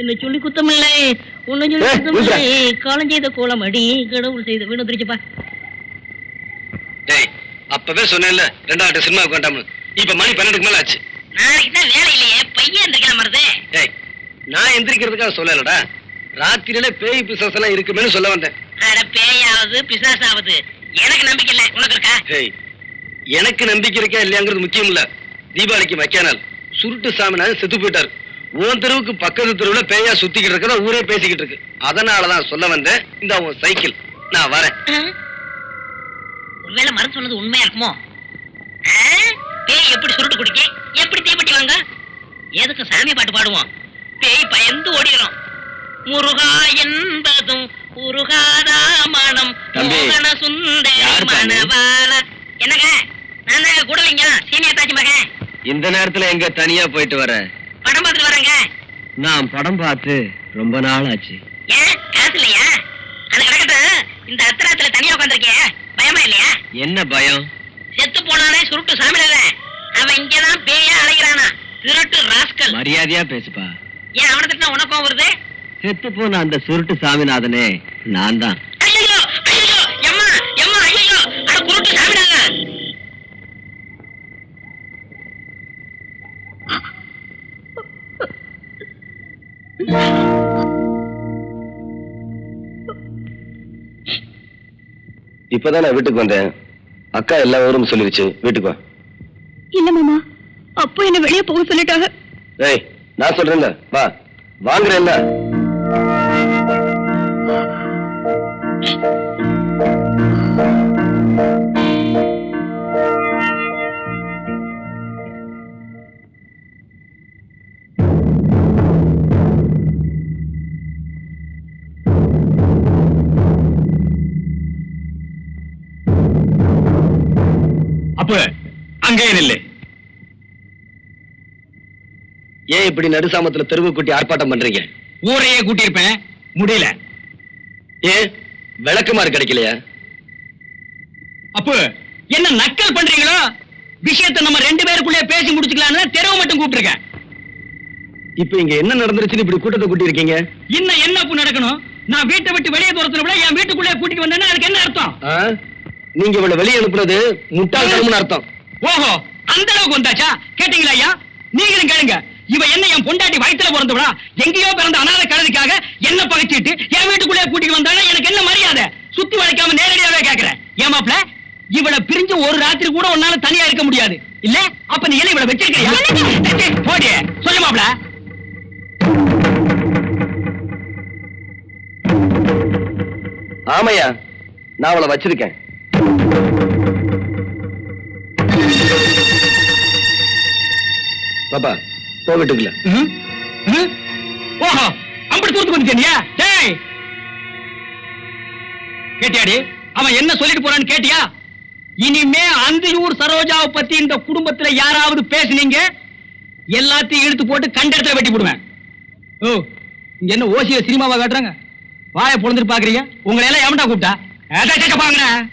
என்ன சொல்லி குத்தமில்லை. உன்னை சொல்லி குத்தமில்லை. காலம் செய்த கோலம் அடி கடவுள் செய்த வீணு திருச்சுப்பா டேய் அப்பவே சொன்னேன்ல ரெண்டாவது சினிமாவுக்கு வேண்டாம்னு இப்ப மணி பன்னெண்டுக்கு மேல ஆச்சு. நாளைக்கு தான் வேலை இல்லையே பையன் எந்திரிக்கலாம் மருது டேய் நான் எந்திரிக்கிறதுக்காக சொல்லலடா. ராத்திரியில பேய் பிசாசு எல்லாம் இருக்குமேனு சொல்ல வந்தேன். அட பேயாவது பிசாசாவது. எனக்கு நம்பிக்கை இல்லை. உனக்கு இருக்கா? டேய் எனக்கு நம்பிக்கை இருக்கா இல்லையாங்கிறது முக்கியம் இல்ல. தீபாவளிக்கு வைக்கானால் சுருட்டு சாமிநாதன் செத்து போயிட்டாரு. உன் தெருவுக்கு பக்கத்து தெருவுல பேயா சுத்திக்கிட்டு இருக்கதா ஊரே பேசிக்கிட்டு இருக்கு. அதனாலதான் சொல்ல வந்தேன். இந்த உன் சைக்கிள். நான் வரேன். ஒருவேளை மருந்து சொன்னது உண்மையா இருக்குமோ? பேய் எப்படி சுருட்டு குடிக்க? எப்படி தீப்பெட்டி வாங்க? எதுக்கு சாமி பாட்டு பாடுவோம்? பேய் பயந்து ஓடிடும் முருகா என்பதும் உருகாதா மனம். மோகன சுந்தரி? மணவாள என்னங்க? நான் தாங்க கூட வைங்க சீனியர் தாச்சி மகன். இந்த நேரத்துல எங்க தனியா போயிட்டு வர? வரேங்க நான் படம் பார்த்து ரொம்ப நாள் ஆச்சு ஏன் காசு இல்லையா அது கிடக்கட்டும். இந்த அத்திராத்துல தனியா உட்காந்துருக்கிய பயமா இல்லையா? என்ன பயம்? செத்து போனானே சுருட்டு சாமியாரன் அவன் இங்கதான் பேயா அலைகிறானா திருட்டு ராஸ்கல். மரியாதையா பேசுப்பா. ஏன் அவனை திட்டினா உனக்கும் வருது? செத்து போன அந்த சுருட்டு சாமிநாதனே நான் தான் இப்பதான் நான் வீட்டுக்கு வந்தேன். அக்கா எல்லா ஊரும் சொல்லிருச்சு வீட்டுக்கு வா. இல்ல மாமா அப்போ என்ன வெளியே போக சொல்லிட்டாங்க. ஏய் நான் சொல்றேன்ல வா. வாங்குறேன்ல. அப்ப அங்கேயே நில்லு ஏன் இப்படி நடுசாமத்துல தெருவு கூட்டி ஆர்ப்பாட்டம் பண்றீங்க? ஊரையே கூட்டியிருப்பேன். முடியல. ஏன்? விளக்குமாறு கிடைக்கலையா? அப்ப என்ன நக்கல் பண்றீங்களோ? விஷயத்தை நம்ம ரெண்டு பேருக்குள்ளே பேசி முடிச்சுக்கலாம்னு தெருவு மட்டும் கூப்பிட்டுருக்கேன். இப்ப இங்க என்ன நடந்துருச்சுன்னு இப்படி கூட்டத்தை கூட்டி இருக்கீங்க இன்னும் என்ன நடக்கணும்? நான் வீட்டை விட்டு வெளியே தூரத்துல விட என் வீட்டுக்குள்ளே கூட்டிட்டு வந்தேன்னா அதுக்கு என்ன அர்த்தம்? நீங்க இவளை வெளியே அனுப்புனது முட்டாள்தனம்னு அர்த்தம். ஓஹோ அந்த அளவுக்கு வந்தாச்சா? கேட்டீங்களா ஐயா? நீங்களும் கேளுங்க. இவ என்ன என் பொண்டாட்டி வயித்துல பிறந்தவளா எங்கேயோ பிறந்த அனாதை கழுதிக்காக என்ன பகைச்சிட்டு என் வீட்டுக்குள்ளே கூட்டிட்டு வந்தாலும் எனக்கு என்ன மரியாதை? சுத்தி வளைக்காம நேரடியாவே கேக்குறேன். ஏன் மாப்ள இவளை பிரிஞ்சு ஒரு ராத்திரி கூட உன்னால தனியா இருக்க முடியாது. இல்ல? அப்ப நீ என்ன இவளை வச்சிருக்கிறியா? போடி சொல்லு மாப்ள ஆமையா நான் அவளை வச்சிருக்கேன். பாப்பா போ வீட்டுக்குள்ள ஓஹோ அம்படி தூரத்துக்கு வந்துட்டியா டேய்! கேட்டியாடி அவன் என்ன சொல்லிட்டு போறான்னு கேட்டியா? இனிமே அந்தியூர் சரோஜாவை பத்தி இந்த குடும்பத்துல யாராவது பேசுனீங்க எல்லாத்தையும் இழுத்து போட்டு கண்ட இடத்துல வெட்டி போடுவேன். ஓ இங்க என்ன ஓசிய சினிமாவா காட்டுறாங்க? வாயை பொழுந்துட்டு பாக்குறீங்க? உங்களை எல்லாம் எவன்டா கூப்பிட்டா? பாங்க